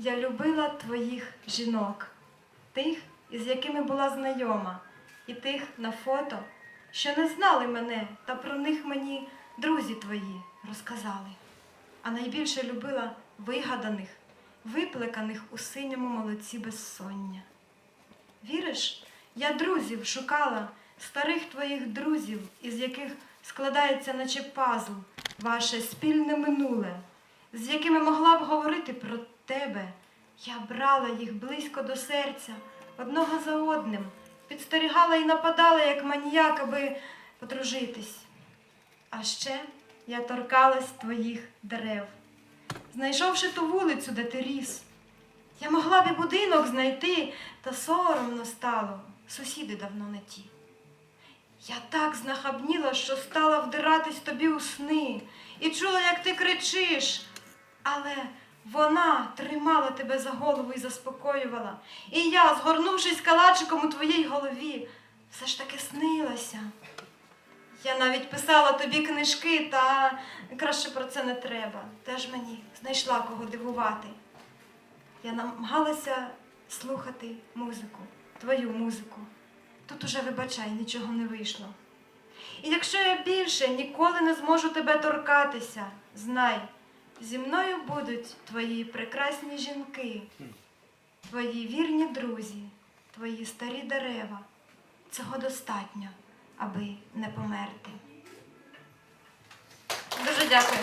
Я любила твоїх жінок, тих, із якими була знайома, і тих на фото, що не знали мене, та про них мені друзі твої розказали. А найбільше любила вигаданих, виплеканих у синьому молоці безсоння. Віриш, я друзів шукала, старих твоїх друзів, із яких складається, наче пазл, ваше спільне минуле, з якими могла б говорити про тебе. Я брала їх близько до серця, одного за одним, підстерігала і нападала, як маніяк, аби подружитись. А ще я торкалась твоїх дерев, знайшовши ту вулицю, де ти ріс. Я могла б і будинок знайти, та соромно стало, сусіди давно не ті. Я так знахабніла, що стала вдиратись тобі у сни, і чула, як ти кричиш, але вона тримала тебе за голову і заспокоювала. І я, згорнувшись калачиком у твоїй голові, все ж таки снилася. Я навіть писала тобі книжки, та краще про це не треба. Теж мені знайшла кого дивувати. Я намагалася слухати музику, твою музику. Тут уже, вибачай, нічого не вийшло. І якщо я більше ніколи не зможу тебе торкатися, знай, зі мною будуть твої прекрасні жінки, твої вірні друзі, твої старі дерева. Цього достатньо, аби не померти. Дуже дякую.